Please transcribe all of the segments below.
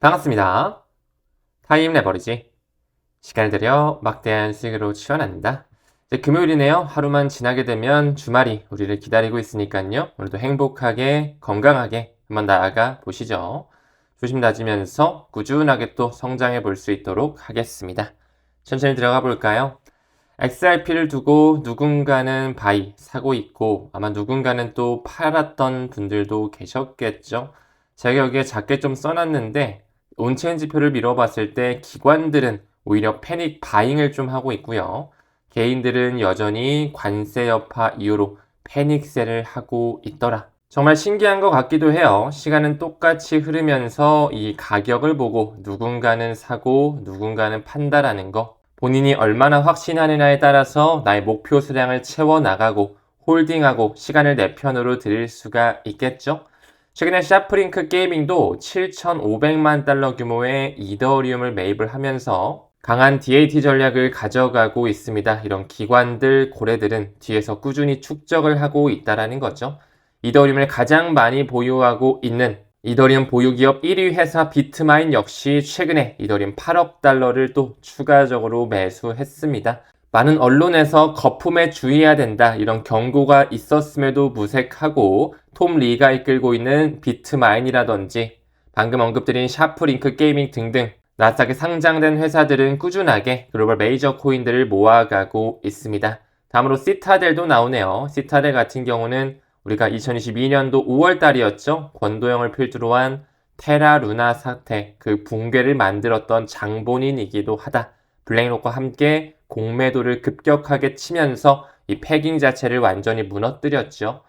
반갑습니다. 타임 레버리지. 시간을 들여 막대한 수익으로 치환합니다. 이제 금요일이네요. 하루만 지나게 되면 주말이 우리를 기다리고 있으니까요. 오늘도 행복하게, 건강하게 한번 나아가 보시죠. 조심 다지면서 꾸준하게 또 성장해 볼 수 있도록 하겠습니다. 천천히 들어가 볼까요? XRP를 두고 누군가는 바이 사고 있고 아마 누군가는 또 팔았던 분들도 계셨겠죠. 제가 여기에 작게 좀 써놨는데 온체인 지표를 미뤄봤을 때 기관들은 오히려 패닉 바잉을 좀 하고 있고요. 개인들은 여전히 관세 여파 이후로 패닉세를 하고 있더라. 정말 신기한 것 같기도 해요. 시간은 똑같이 흐르면서 이 가격을 보고 누군가는 사고 누군가는 판다라는 거. 본인이 얼마나 확신하느냐에 따라서 나의 목표 수량을 채워 나가고 홀딩하고 시간을 내 편으로 드릴 수가 있겠죠. 최근에 샤프링크 게이밍도 7,500만 달러 규모의 이더리움을 매입을 하면서 강한 DAT 전략을 가져가고 있습니다. 이런 기관들, 고래들은 뒤에서 꾸준히 축적을 하고 있다라는 거죠. 이더리움을 가장 많이 보유하고 있는 이더리움 보유기업 1위 회사 비트마인 역시 최근에 이더리움 8억 달러를 또 추가적으로 매수했습니다. 많은 언론에서 거품에 주의해야 된다 이런 경고가 있었음에도 무색하고 톰 리가 이끌고 있는 비트마인이라든지 방금 언급드린 샤프링크 게이밍 등등 나스닥에 상장된 회사들은 꾸준하게 글로벌 메이저 코인들을 모아가고 있습니다. 다음으로 시타델도 나오네요. 시타델 같은 경우는 우리가 2022년도 5월 달이었죠. 권도영을 필두로 한 테라 루나 사태, 그 붕괴를 만들었던 장본인이기도 하다. 블랙록과 함께 공매도를 급격하게 치면서 이 패깅 자체를 완전히 무너뜨렸죠.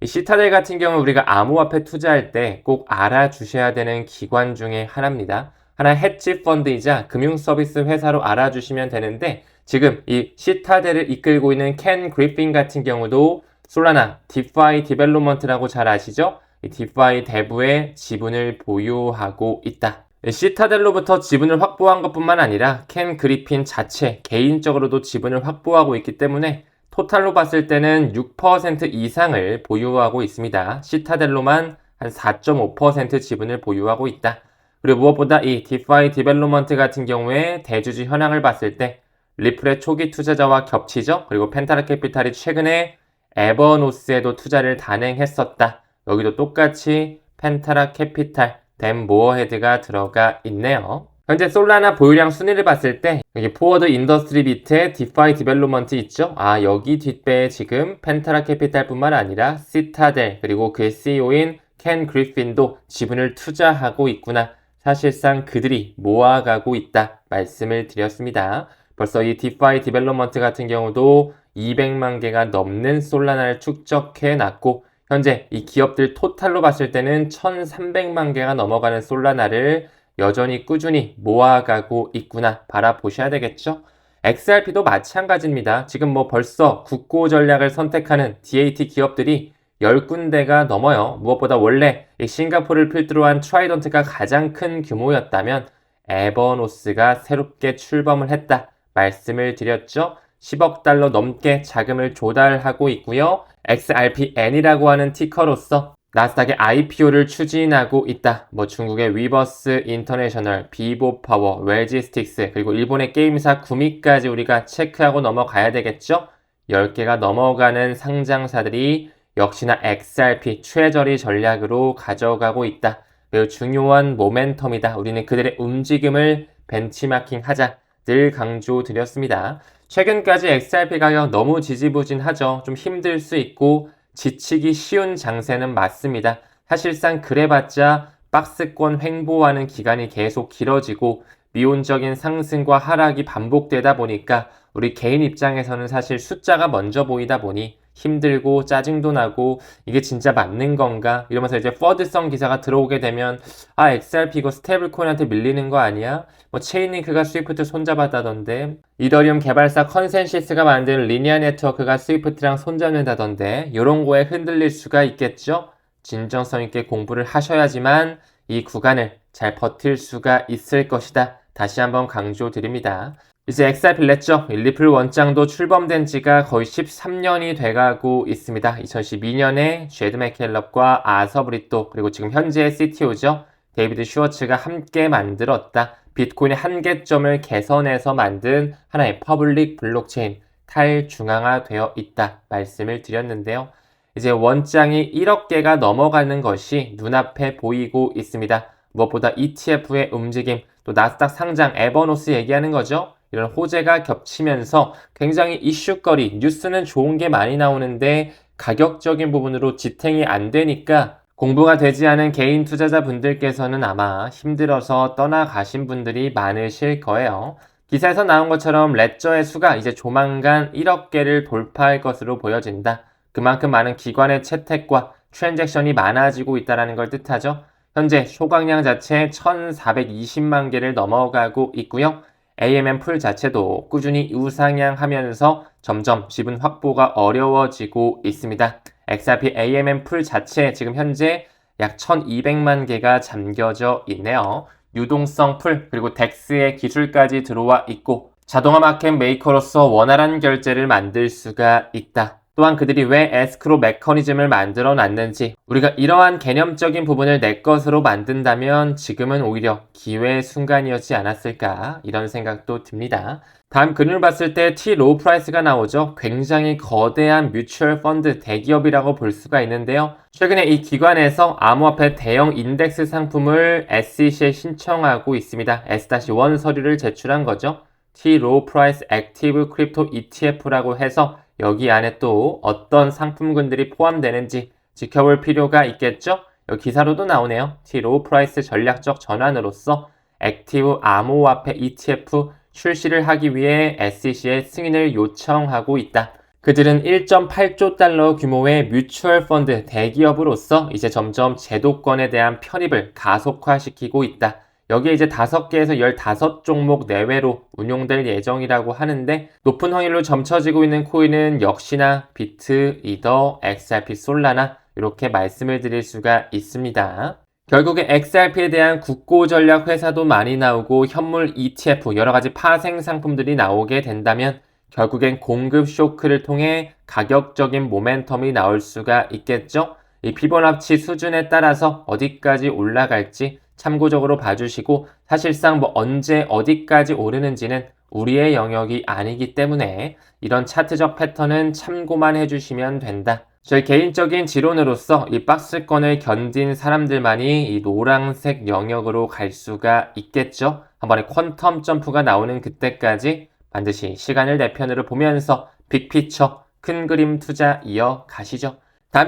이 시타델 같은 경우 우리가 암호화폐 투자할 때 꼭 알아주셔야 되는 기관 중에 하나입니다. 하나 헤지 펀드이자 금융 서비스 회사로 알아주시면 되는데 지금 이 시타델을 이끌고 있는 켄 그리핀 같은 경우도 솔라나 디파이 디벨롭먼트라고 잘 아시죠? 이 디파이 대부의 지분을 보유하고 있다. 시타델로부터 지분을 확보한 것뿐만 아니라 켄 그리핀 자체 개인적으로도 지분을 확보하고 있기 때문에 토탈로 봤을 때는 6% 이상을 보유하고 있습니다. 시타델로만 한 4.5% 지분을 보유하고 있다. 그리고 무엇보다 이 디파이 디벨롭먼트 같은 경우에 대주주 현황을 봤을 때 리플의 초기 투자자와 겹치죠. 그리고 펜타라 캐피탈이 최근에 에버노스에도 투자를 단행했었다. 여기도 똑같이 펜타라 캐피탈, 댐 모어헤드가 들어가 있네요. 현재 솔라나 보유량 순위를 봤을 때 여기 포워드 인더스트리 밑에 디파이 디벨롭먼트 있죠? 아 여기 뒷배에 지금 펜타라 캐피탈뿐만 아니라 시타델 그리고 그 CEO인 켄 그리핀도 지분을 투자하고 있구나. 사실상 그들이 모아가고 있다 말씀을 드렸습니다. 벌써 이 디파이 디벨롭먼트 같은 경우도 200만 개가 넘는 솔라나를 축적해 놨고 현재 이 기업들 토탈로 봤을 때는 1300만 개가 넘어가는 솔라나를 여전히 꾸준히 모아가고 있구나 바라보셔야 되겠죠? XRP도 마찬가지입니다. 지금 뭐 벌써 국고 전략을 선택하는 DAT 기업들이 10군데가 넘어요. 무엇보다 원래 싱가포르를 필두로 한 트라이던트가 가장 큰 규모였다면 에버노스가 새롭게 출범을 했다. 말씀을 드렸죠. 10억 달러 넘게 자금을 조달하고 있고요. XRPN이라고 하는 티커로서 나스닥의 IPO를 추진하고 있다. 뭐 중국의 위버스 인터내셔널, 비보 파워, 웰지스틱스, 그리고 일본의 게임사 구미까지 우리가 체크하고 넘어가야 되겠죠? 10개가 넘어가는 상장사들이 역시나 XRP 최저리 전략으로 가져가고 있다. 매우 중요한 모멘텀이다. 우리는 그들의 움직임을 벤치마킹 하자. 늘 강조드렸습니다. 최근까지 XRP 가격 너무 지지부진하죠. 좀 힘들 수 있고 지치기 쉬운 장세는 맞습니다. 사실상 그래봤자 박스권 횡보하는 기간이 계속 길어지고 미온적인 상승과 하락이 반복되다 보니까 우리 개인 입장에서는 사실 숫자가 먼저 보이다 보니 힘들고 짜증도 나고 이게 진짜 맞는 건가 이러면서 이제 퍼드성 기사가 들어오게 되면 아 XRP 이거 스테이블 코인한테 밀리는 거 아니야? 뭐 체인링크가 스위프트 손잡았다던데 이더리움 개발사 컨센시스가 만든 리니아 네트워크가 스위프트랑 손잡는다던데 이런 거에 흔들릴 수가 있겠죠? 진정성 있게 공부를 하셔야지만 이 구간을 잘 버틸 수가 있을 것이다. 다시 한번 강조드립니다. 이제 XRP 냈죠. 리플 원장도 출범된 지가 거의 13년이 돼가고 있습니다. 2012년에 제드 맥켈럽과 아서 브리또 그리고 지금 현재의 CTO죠. 데이비드 슈워츠가 함께 만들었다. 비트코인의 한계점을 개선해서 만든 하나의 퍼블릭 블록체인 탈중앙화되어 있다 말씀을 드렸는데요. 이제 원장이 1억 개가 넘어가는 것이 눈앞에 보이고 있습니다. 무엇보다 ETF의 움직임, 또 나스닥 상장, 에버노스 얘기하는 거죠. 이런 호재가 겹치면서 굉장히 이슈거리, 뉴스는 좋은 게 많이 나오는데 가격적인 부분으로 지탱이 안 되니까 공부가 되지 않은 개인 투자자 분들께서는 아마 힘들어서 떠나가신 분들이 많으실 거예요. 기사에서 나온 것처럼 레저의 수가 이제 조만간 1억 개를 돌파할 것으로 보여진다. 그만큼 많은 기관의 채택과 트랜잭션이 많아지고 있다는 걸 뜻하죠. 현재 소각량 자체 1420만 개를 넘어가고 있고요. AMM 풀 자체도 꾸준히 우상향하면서 점점 지분 확보가 어려워지고 있습니다. XRP AMM 풀 자체 지금 현재 약 1200만 개가 잠겨져 있네요. 유동성 풀 그리고 덱스의 기술까지 들어와 있고 자동화 마켓 메이커로서 원활한 결제를 만들 수가 있다. 또한 그들이 왜 에스크로 메커니즘을 만들어 놨는지 우리가 이러한 개념적인 부분을 내 것으로 만든다면 지금은 오히려 기회의 순간이었지 않았을까 이런 생각도 듭니다. 다음 그림을 봤을 때 T 로우 프라이스가 나오죠. 굉장히 거대한 뮤추얼 펀드 대기업이라고 볼 수가 있는데요. 최근에 이 기관에서 암호화폐 대형 인덱스 상품을 SEC에 신청하고 있습니다. S-1 서류를 제출한 거죠. T 로우 프라이스 액티브 크립토 ETF라고 해서 여기 안에 또 어떤 상품군들이 포함되는지 지켜볼 필요가 있겠죠? 여기 기사로도 나오네요. T 로우 프라이스 전략적 전환으로서 액티브 암호화폐 ETF 출시를 하기 위해 SEC의 승인을 요청하고 있다. 그들은 1.8조 달러 규모의 뮤추얼 펀드 대기업으로서 이제 점점 제도권에 대한 편입을 가속화시키고 있다. 여기에 이제 5개에서 15종목 내외로 운용될 예정이라고 하는데 높은 확률로 점쳐지고 있는 코인은 역시나 비트, 이더, XRP, 솔라나 이렇게 말씀을 드릴 수가 있습니다. 결국에 XRP에 대한 국고 전략 회사도 많이 나오고 현물 ETF 여러 가지 파생 상품들이 나오게 된다면 결국엔 공급 쇼크를 통해 가격적인 모멘텀이 나올 수가 있겠죠. 이 피보나치 수준에 따라서 어디까지 올라갈지 참고적으로 봐주시고 사실상 뭐 언제 어디까지 오르는지는 우리의 영역이 아니기 때문에 이런 차트적 패턴은 참고만 해주시면 된다. 저희 개인적인 지론으로서 이 박스권을 견딘 사람들만이 이 노란색 영역으로 갈 수가 있겠죠. 한 번에 퀀텀 점프가 나오는 그때까지 반드시 시간을 내 편으로 보면서 빅피처, 큰 그림 투자 이어 가시죠.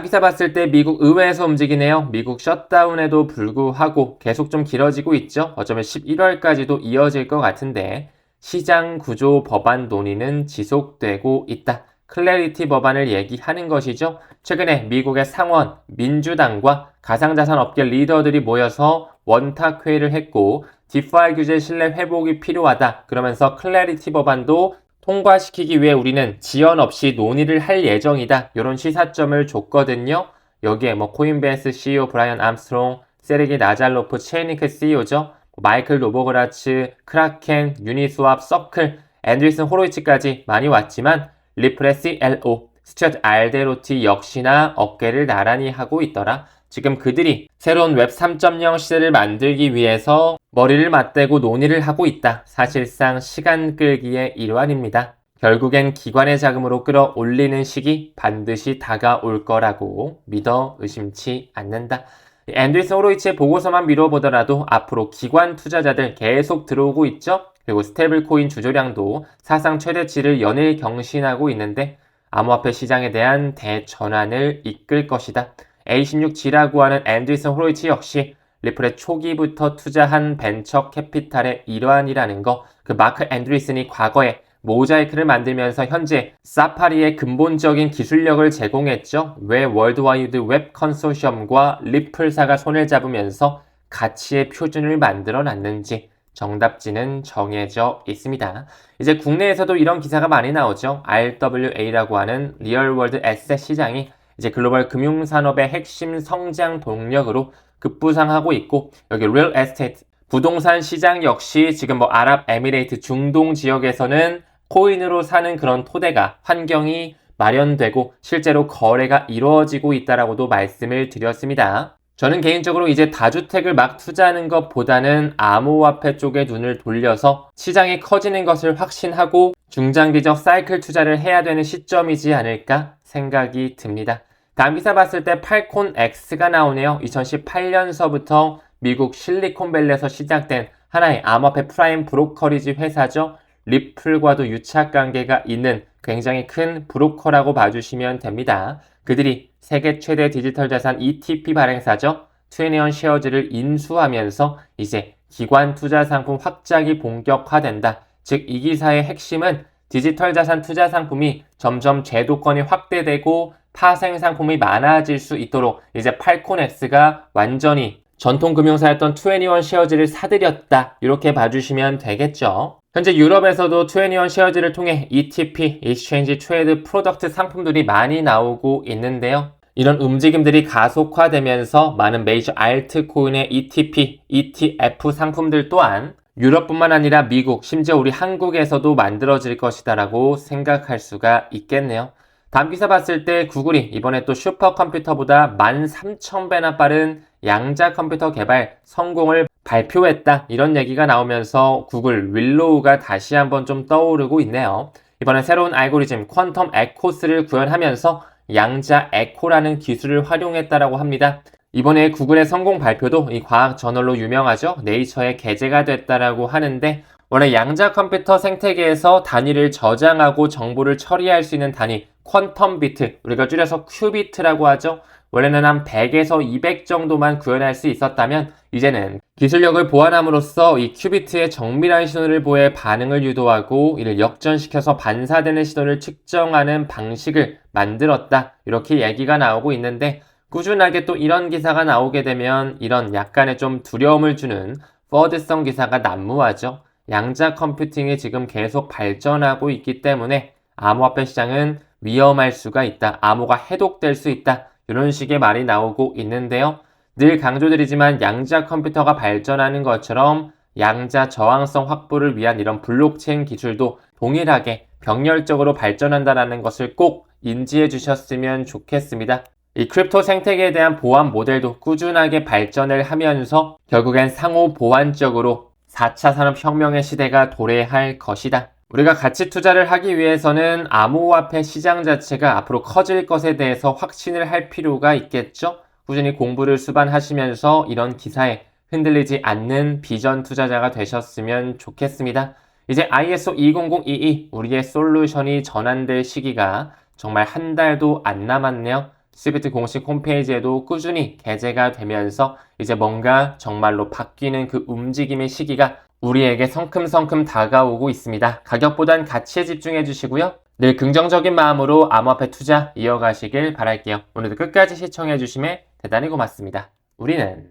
기사 봤을 때 미국 의회에서 움직이네요. 미국 셧다운에도 불구하고 계속 좀 길어지고 있죠. 어쩌면 11월까지도 이어질 것 같은데 시장 구조 법안 논의는 지속되고 있다. 클래리티 법안을 얘기하는 것이죠. 최근에 미국의 상원, 민주당과 가상자산 업계 리더들이 모여서 원탁 회의를 했고 디파이 규제 신뢰 회복이 필요하다. 그러면서 클래리티 법안도 통과시키기 위해 우리는 지연 없이 논의를 할 예정이다. 이런 시사점을 줬거든요. 여기에 뭐 코인베이스 CEO 브라이언 암스트롱, 세르기 나잘로프 체이니크 CEO죠. 마이클 노보그라츠, 크라켄, 유니스왑, 서클, 앤드리슨 호로이치까지 많이 왔지만 리프레시 LO, 스튜어트 알데로티 역시나 어깨를 나란히 하고 있더라. 지금 그들이 새로운 웹 3.0 시대를 만들기 위해서 머리를 맞대고 논의를 하고 있다. 사실상 시간 끌기의 일환입니다. 결국엔 기관의 자금으로 끌어올리는 시기 반드시 다가올 거라고 믿어 의심치 않는다. 앤드리스 호로이치의 보고서만 미뤄보더라도 앞으로 기관 투자자들 계속 들어오고 있죠? 그리고 스테이블 코인 주조량도 사상 최대치를 연일 경신하고 있는데 암호화폐 시장에 대한 대전환을 이끌 것이다. A16G라고 하는 앤드리슨 호로이치 역시 리플의 초기부터 투자한 벤처 캐피탈의 일환이라는 거, 그 마크 앤드리슨이 과거에 모자이크를 만들면서 현재 사파리의 근본적인 기술력을 제공했죠. 왜 월드와이드 웹 컨소시엄과 리플사가 손을 잡으면서 가치의 표준을 만들어 놨는지 정답지는 정해져 있습니다. 이제 국내에서도 이런 기사가 많이 나오죠. RWA라고 하는 리얼월드 에셋 시장이 이제 글로벌 금융 산업의 핵심 성장 동력으로 급부상하고 있고 여기 real estate 부동산 시장 역시 지금 뭐 아랍에미레이트 중동 지역에서는 코인으로 사는 그런 토대가 환경이 마련되고 실제로 거래가 이루어지고 있다라고도 말씀을 드렸습니다. 저는 개인적으로 이제 다주택을 막 투자하는 것보다는 암호화폐 쪽에 눈을 돌려서 시장이 커지는 것을 확신하고 중장기적 사이클 투자를 해야 되는 시점이지 않을까 생각이 듭니다. 다음 기사 봤을 때 팔콘 X가 나오네요. 2018년서부터 미국 실리콘밸리에서 시작된 하나의 암호화폐 프라임 브로커리지 회사죠. 리플과도 유착 관계가 있는 굉장히 큰 브로커라고 봐주시면 됩니다. 그들이 세계 최대 디지털 자산 ETP 발행사죠. 21 쉐어즈를 인수하면서 이제 기관 투자 상품 확장이 본격화된다. 즉, 이 기사의 핵심은 디지털 자산 투자 상품이 점점 제도권이 확대되고 파생 상품이 많아질 수 있도록 이제 팔콘엑스가 완전히 전통 금융사였던 21 쉐어즈를 사들였다. 이렇게 봐주시면 되겠죠. 현재 유럽에서도 21 쉐어즈를 통해 ETP, Exchange Trade 프로덕트 상품들이 많이 나오고 있는데요. 이런 움직임들이 가속화되면서 많은 메이저 알트코인의 ETP, ETF 상품들 또한 유럽뿐만 아니라 미국, 심지어 우리 한국에서도 만들어질 것이다라고 생각할 수가 있겠네요. 다음 기사 봤을 때 구글이 이번에 또 슈퍼컴퓨터보다 13,000배나 빠른 양자 컴퓨터 개발 성공을 발표했다. 이런 얘기가 나오면서 구글 윌로우가 다시 한번 좀 떠오르고 있네요. 이번에 새로운 알고리즘 퀀텀 에코스를 구현하면서 양자 에코라는 기술을 활용했다라고 합니다. 이번에 구글의 성공 발표도 이 과학 저널로 유명하죠. 네이처에 게재가 됐다라고 하는데 원래 양자 컴퓨터 생태계에서 단위를 저장하고 정보를 처리할 수 있는 단위 퀀텀 비트 우리가 줄여서 큐비트라고 하죠. 원래는 한 100에서 200 정도만 구현할 수 있었다면 이제는 기술력을 보완함으로써 이 큐비트의 정밀한 신호를 보해 반응을 유도하고 이를 역전시켜서 반사되는 신호를 측정하는 방식을 만들었다. 이렇게 얘기가 나오고 있는데 꾸준하게 또 이런 기사가 나오게 되면 이런 약간의 좀 두려움을 주는 퍼드성 기사가 난무하죠. 양자 컴퓨팅이 지금 계속 발전하고 있기 때문에 암호화폐 시장은 위험할 수가 있다. 암호가 해독될 수 있다. 이런 식의 말이 나오고 있는데요. 늘 강조드리지만 양자 컴퓨터가 발전하는 것처럼 양자 저항성 확보를 위한 이런 블록체인 기술도 동일하게 병렬적으로 발전한다는 것을 꼭 인지해 주셨으면 좋겠습니다. 이 크립토 생태계에 대한 보안 모델도 꾸준하게 발전을 하면서 결국엔 상호 보완적으로 4차 산업혁명의 시대가 도래할 것이다. 우리가 가치 투자를 하기 위해서는 암호화폐 시장 자체가 앞으로 커질 것에 대해서 확신을 할 필요가 있겠죠? 꾸준히 공부를 수반하시면서 이런 기사에 흔들리지 않는 비전 투자자가 되셨으면 좋겠습니다. 이제 ISO 20022 우리의 솔루션이 전환될 시기가 정말 한 달도 안 남았네요. 스비트 공식 홈페이지에도 꾸준히 게재가 되면서 이제 뭔가 정말로 바뀌는 그 움직임의 시기가 우리에게 성큼성큼 다가오고 있습니다. 가격보단 가치에 집중해 주시고요. 늘 긍정적인 마음으로 암호화폐 투자 이어가시길 바랄게요. 오늘도 끝까지 시청해 주심에 대단히 고맙습니다. 우리는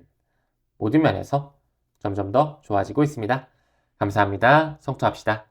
모든 면에서 점점 더 좋아지고 있습니다. 감사합니다. 성투합시다.